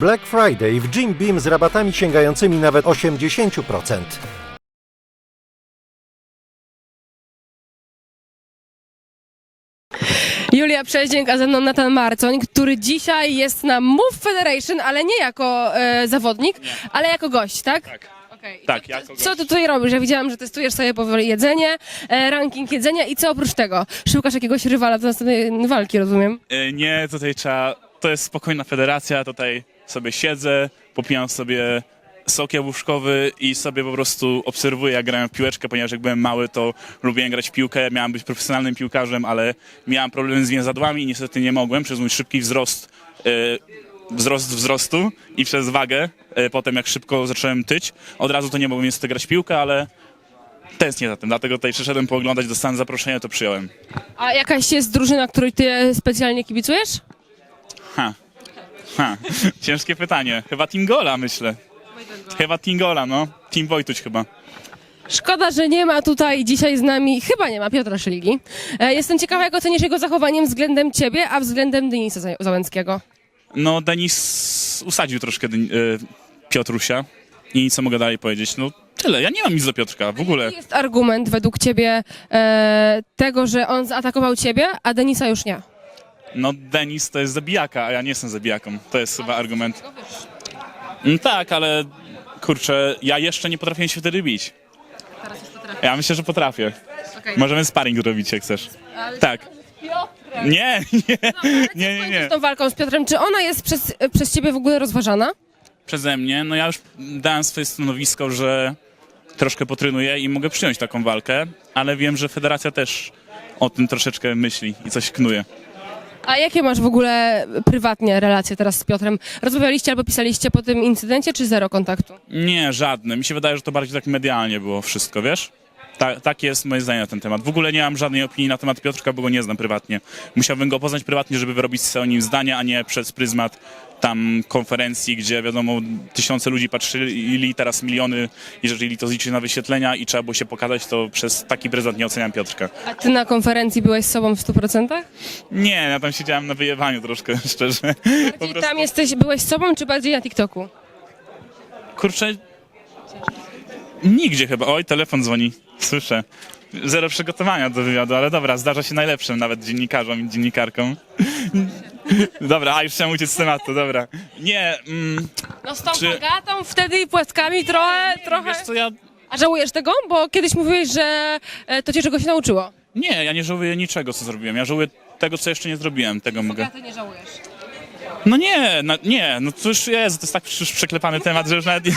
Black Friday w Jim Beam z rabatami sięgającymi nawet 80%. Julia Przeździęk, a ze mną Natan Marcoń, który dzisiaj jest na Move Federation, ale nie jako e, zawodnik, ale jako gość, tak? Tak. Okej. Tak, Co- jako Co ty tutaj robisz? Ja widziałam, że testujesz sobie powoli jedzenie, e, ranking jedzenia i co oprócz tego? Szukasz jakiegoś rywala do następnej walki, rozumiem? E, Nie, tutaj trzeba. To jest spokojna federacja, tutaj sobie siedzę, popijam sobie sok jabłuszkowy i sobie po prostu obserwuję, jak grają w piłeczkę, ponieważ jak byłem mały, to lubiłem grać w piłkę, miałem być profesjonalnym piłkarzem, ale miałem problem z więzadłami i niestety nie mogłem przez mój szybki wzrost, e, wzrost wzrostu i przez wagę. E, potem jak szybko zacząłem tyć, od razu to nie mogłem niestety grać w piłkę, ale tęsknię za tym, dlatego tutaj przyszedłem pooglądać, dostałem zaproszenie, to przyjąłem. A jakaś jest drużyna, której ty specjalnie kibicujesz? Ha. Ha. Ciężkie pytanie. Chyba Team Gola, myślę. Chyba Team Gola, no. Team Wojtuć chyba. Szkoda, że nie ma tutaj dzisiaj z nami, chyba nie ma Piotra Szyligi. E, jestem ciekawa, jak ocenisz jego zachowaniem względem ciebie, a względem Denisa Za- Załęckiego. No, Denis usadził troszkę y, Piotrusia. I co mogę dalej powiedzieć? No, tyle. Ja nie mam nic do Piotrka, w ogóle. Jaki jest argument według ciebie e, tego, że on zaatakował ciebie, a Denisa już nie? No, Denis to jest zabijaka, a ja nie jestem zabijaką. To jest chyba argument. Mm, tak, ale kurczę, ja jeszcze nie potrafię się wtedy bić. Teraz już potrafię. Ja myślę, że potrafię. Możemy sparring robić, jak chcesz. Tak. Nie, nie, nie, nie, nie. Z tą walką z Piotrem, czy ona jest przez, przez ciebie w ogóle rozważana? przeze mnie, no ja już dałem swoje stanowisko, że troszkę potrenuję i mogę przyjąć taką walkę, ale wiem, że federacja też o tym troszeczkę myśli i coś knuje. A jakie masz w ogóle prywatnie relacje teraz z Piotrem? Rozmawialiście albo pisaliście po tym incydencie, czy zero kontaktu? Nie, żadne. Mi się wydaje, że to bardziej tak medialnie było wszystko, wiesz? Ta, takie jest moje zdanie na ten temat. W ogóle nie mam żadnej opinii na temat Piotrka, bo go nie znam prywatnie. Musiałbym go poznać prywatnie, żeby wyrobić sobie o nim zdanie, a nie przez pryzmat tam konferencji, gdzie wiadomo, tysiące ludzi patrzyli, teraz miliony, i jeżeli to zliczy na wyświetlenia i trzeba było się pokazać, to przez taki pryzmat nie oceniam Piotrka. A ty na konferencji byłeś z sobą w 100%? Nie, ja tam siedziałem na wyjewaniu troszkę, szczerze. Czyli prostu, tam jesteś, byłeś z sobą, czy bardziej na TikToku? kurczę, nigdzie chyba. Oj, telefon dzwoni, słyszę. Zero przygotowania do wywiadu, ale dobra, zdarza się najlepszym nawet dziennikarzom i dziennikarkom. Dobra, a już chciałem uciec z tematu, dobra. Nie, mm, No z tą Czy- Agatą wtedy i płatkami trochę, trochę... wiesz co, ja... A żałujesz tego? Bo kiedyś mówiłeś, że e, to cię czegoś nauczyło. Nie, ja nie żałuję niczego, co zrobiłem. Ja żałuję tego, co jeszcze nie zrobiłem, tego mogę. Agaty nie żałujesz. No nie, no, nie, no już jest, to jest tak już przeklepany temat, że już nawet... nie-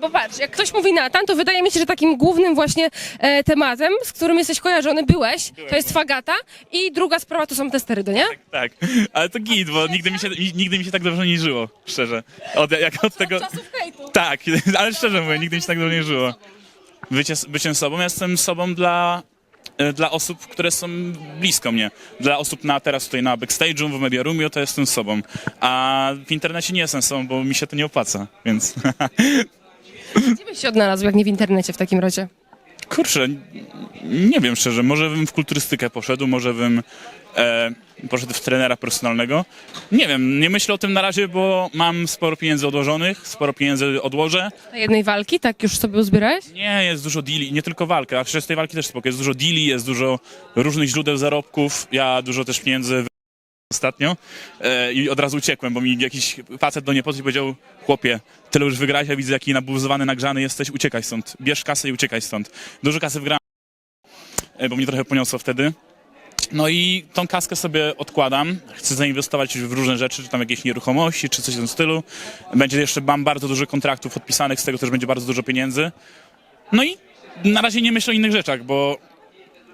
Bo patrz, jak ktoś mówi Natan, to wydaje mi się, że takim głównym właśnie e, tematem, z którym jesteś kojarzony, byłeś, to jest fagata i druga sprawa to są te sterydy, nie? Tak, ale to git, bo nigdy mi się, nigdy mi się tak dobrze nie żyło, szczerze. Od, jak od tego... hejtu. Tak, ale szczerze mówię, nigdy mi się tak dobrze nie żyło. Bycie, byciem sobą, ja jestem sobą dla, dla osób, które są blisko mnie. Dla osób na, teraz tutaj na backstage'u, w Media Roomie, to jestem sobą. A w internecie nie jestem sobą, bo mi się to nie opłaca, więc... Gdzie byś się odnalazł, jak nie w internecie w takim razie? Kurczę, nie wiem szczerze, może bym w kulturystykę poszedł, może bym e, poszedł w trenera personalnego. Nie wiem, nie myślę o tym na razie, bo mam sporo pieniędzy odłożonych, sporo pieniędzy odłożę. Na jednej walki, tak już sobie uzbierałeś? Nie, jest dużo deali, nie tylko walka, a przez tej walki też spoko. Jest dużo deali, jest dużo różnych źródeł zarobków. Ja dużo też pieniędzy ostatnio e, i od razu uciekłem, bo mi jakiś facet do podszedł i powiedział chłopie, tyle już wygrałeś, ja widzę jaki nabuzowany, nagrzany jesteś, uciekaj stąd. Bierz kasę i uciekaj stąd. Dużo kasy wygrałem, e, bo mnie trochę poniosło wtedy. No i tą kaskę sobie odkładam. Chcę zainwestować w różne rzeczy, czy tam jakieś nieruchomości, czy coś w tym stylu. Będzie jeszcze, mam bardzo dużo kontraktów podpisanych, z tego też będzie bardzo dużo pieniędzy. No i na razie nie myślę o innych rzeczach, bo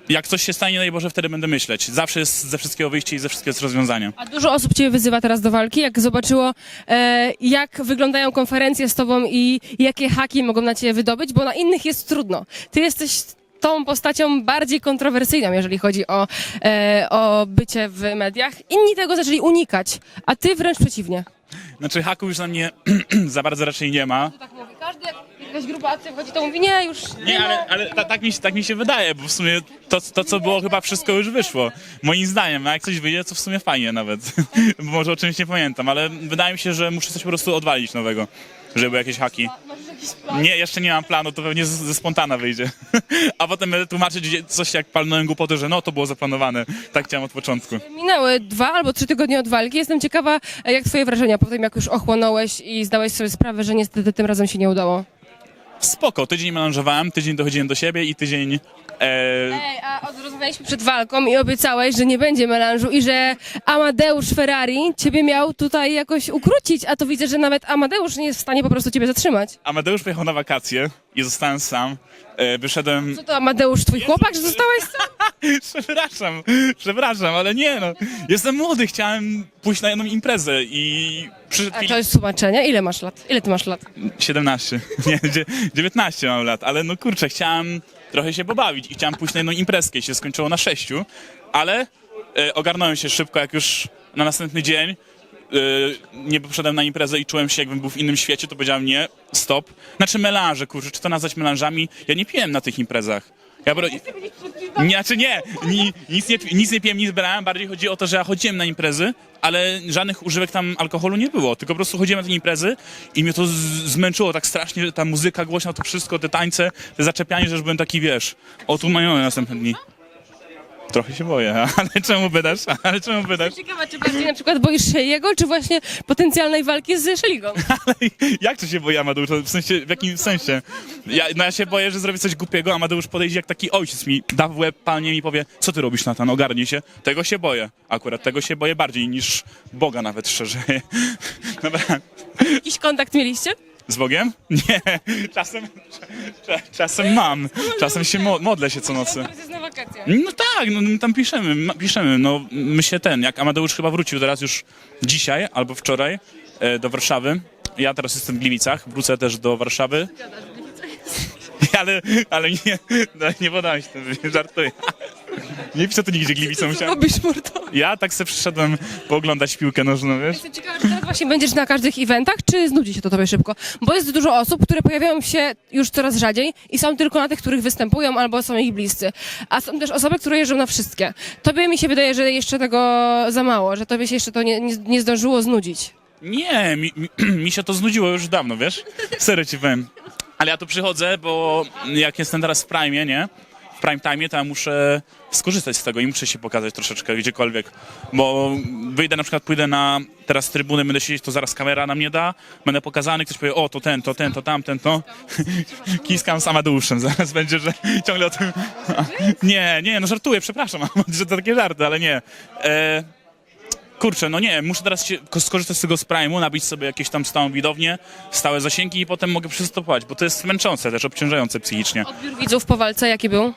jak coś się stanie, najboże wtedy będę myśleć. Zawsze jest ze wszystkiego wyjście i ze wszystkiego jest rozwiązanie. A dużo osób cię wyzywa teraz do walki, jak zobaczyło, e, jak wyglądają konferencje z tobą i jakie haki mogą na ciebie wydobyć, bo na innych jest trudno. Ty jesteś tą postacią bardziej kontrowersyjną, jeżeli chodzi o, e, o bycie w mediach. Inni tego zaczęli unikać, a ty wręcz przeciwnie. Znaczy haków już na mnie za bardzo raczej nie ma. Tak mówi. Każdy, jak jakaś grupa akcja wchodzi, to mówi, nie, już nie, Nie, ma. ale, ale ta, tak, mi, się- tak mi się wydaje, bo w sumie to, to, co było, chyba wszystko już wyszło. Moim zdaniem, a jak coś wyjdzie, to w sumie fajnie nawet. Bo Może o czymś nie pamiętam, ale wydaje mi się, że muszę coś po prostu odwalić nowego, żeby jakieś haki. Masz jakiś plan? Nie, jeszcze nie mam planu, to pewnie z- ze spontana wyjdzie. A potem będę tłumaczyć gdzie- coś jak palnąłem głupoty, że no, to było zaplanowane. Tak chciałem od początku. Minęły dwa albo trzy tygodnie od walki. Jestem ciekawa, e, jak twoje wrażenia po tym, jak już ochłonąłeś i zdałeś sobie sprawę, że niestety tym razem się nie udało. Spoko, tydzień melanżowałem, tydzień dochodziłem do siebie i tydzień... E, Ej, a od- rozmawialiśmy przed walką i obiecałeś, że nie będzie melanżu i że Amadeusz Ferrari ciebie miał tutaj jakoś ukrócić, a to widzę, że nawet Amadeusz nie jest w stanie po prostu ciebie zatrzymać. Amadeusz pojechał na wakacje i zostałem sam. E, wyszedłem... Co to Amadeusz, twój chłopak, że zostałeś sam? Przepraszam, przepraszam, ale nie no. Jestem młody, chciałem pójść na jedną imprezę i przyszedł A Filip... to jest tłumaczenie? Ile masz lat? Ile ty masz lat? 17. 17, nie, dzie- 19 mam lat, ale no kurczę, chciałem trochę się pobawić i chciałem pójść na jedną imprezkę i się skończyło na sześciu, ale e, ogarnąłem się szybko, jak już na następny dzień e, nie poszedłem na imprezę i czułem się jakbym był w innym świecie, to powiedziałem nie, stop. Znaczy melanże, kurczę, czy to nazwać melanżami? Ja nie piłem na tych imprezach. Ja bro... Nie, znaczy nie, ni, nic nie, nic nie piłem, nic brałem, bardziej chodzi o to, że ja chodziłem na imprezy, ale żadnych używek tam alkoholu nie było, tylko po prostu chodziłem na te imprezy i mnie to zmęczyło tak strasznie, ta muzyka głośna, to wszystko, te tańce, te zaczepianie, że już byłem taki, wiesz, otumaniony następne dni. Trochę się boję, ale czemu pytasz? Ale czemu pytasz? Ciekawa, czy bardziej na przykład boisz się jego, czy właśnie potencjalnej walki z Szeligą? Ale jak to się boję Amadeusz? W sensie, w jakim sensie? Ja, no ja się boję, że zrobię coś głupiego, Amadeusz podejdzie jak taki ojciec mi, da w łeb palnie mi powie, co ty robisz Natan, ogarnij się. Tego się boję, akurat tego się boję bardziej niż Boga nawet szczerze. Dobra, Jakiś kontakt mieliście? Z Bogiem? Nie, czasem, cza- czasem mam, czasem się mo- modlę się co nocy. Teraz jest na wakacjach. No tak, no my tam piszemy, ma- piszemy, no my się ten, jak Amadeusz chyba wrócił teraz już dzisiaj albo wczoraj e, do Warszawy, ja teraz jestem w Gliwicach, wrócę też do Warszawy. Ale, ale nie, no, nie podam się tym, żartuję. Nie piszę tu nigdzie Gliwice, Co musiałem. robisz? Ja tak sobie przyszedłem pooglądać piłkę nożną, wiesz? Jestem ciekawa, czy teraz właśnie będziesz na każdych eventach, czy znudzi się to tobie szybko? Bo jest dużo osób, które pojawiają się już coraz rzadziej i są tylko na tych, których występują albo są ich bliscy. A są też osoby, które jeżdżą na wszystkie. Tobie mi się wydaje, że jeszcze tego za mało, że tobie się jeszcze to nie, nie, nie zdążyło znudzić. Nie, mi, mi, mi się to znudziło już dawno, wiesz? Serio ci powiem. Ale ja tu przychodzę, bo jak jestem teraz w Prime, nie? W prime time, to ja muszę skorzystać z tego i muszę się pokazać troszeczkę gdziekolwiek. Bo wyjdę na przykład, pójdę na teraz trybunę, będę siedzieć, to zaraz kamera na mnie da, będę pokazany, ktoś powie, o to ten, to ten, to tamten, to. Kiskam z Amadeuszem, zaraz będzie, że ciągle o tym. Nie, nie, no żartuję, przepraszam, że to takie żarty, ale nie. E, Kurczę, no nie, muszę teraz się, ko- skorzystać z tego z Prime'u, nabić sobie jakieś tam stałą widownię, stałe zasięgi i potem mogę przystopować, bo to jest męczące też, obciążające psychicznie. Odbiór widzów po walce jaki był?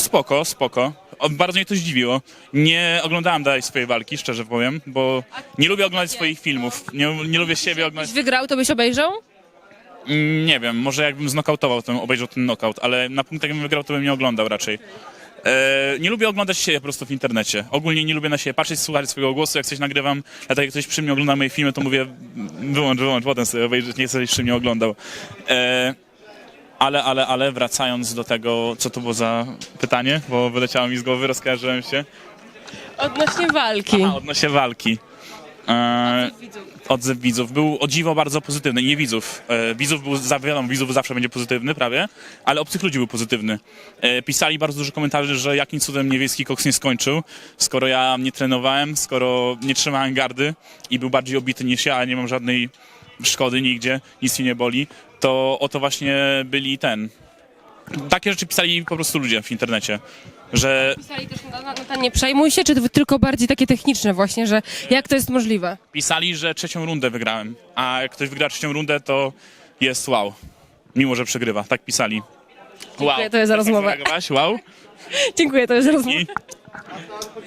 Spoko, spoko. O, bardzo mnie to zdziwiło. Nie oglądałem dalej swojej walki, szczerze powiem, bo nie lubię oglądać swoich filmów. Nie, nie lubię siebie oglądać. Byś wygrał, to byś obejrzał? Mm, Nie wiem, może jakbym znokautował, to bym obejrzał ten knockout, ale na punkt jakbym wygrał, to bym nie oglądał raczej. E, nie lubię oglądać siebie po prostu w internecie. Ogólnie nie lubię na siebie patrzeć, słuchać swojego głosu, jak coś nagrywam. Dlatego jak ktoś przy mnie ogląda moje filmy, to mówię wyłącz, wyłącz, potem sobie obejrzeć, nie chcę, żebyś przy mnie oglądał. E, ale, ale, ale wracając do tego, co to było za pytanie, bo wyleciało mi z głowy, rozkojarzyłem się. Odnośnie walki. A, odnośnie walki. E, odzew widzów był o dziwo bardzo pozytywny. Nie widzów. E, widzów był, za wiadomo, widzów zawsze będzie pozytywny prawie, ale obcych ludzi był pozytywny. E, pisali bardzo dużo komentarzy, że jakim cudem niebieski koks nie skończył, skoro ja nie trenowałem, skoro nie trzymałem gardy i był bardziej obity niż ja, a nie mam żadnej szkody nigdzie, nic mi nie boli, to oto właśnie byli ten. Takie rzeczy pisali po prostu ludzie w internecie, że Pisali też na, na, na ten nie przejmuj się, czy to tylko bardziej takie techniczne właśnie, że jak to jest możliwe? pisali, że trzecią rundę wygrałem, a jak ktoś wygra trzecią rundę, to jest wow. Mimo, że przegrywa. Tak pisali. Wow. Dziękuję tobie za rozmowę. zareagowałaś? Wow. Dziękuję, to jest rozmowa. I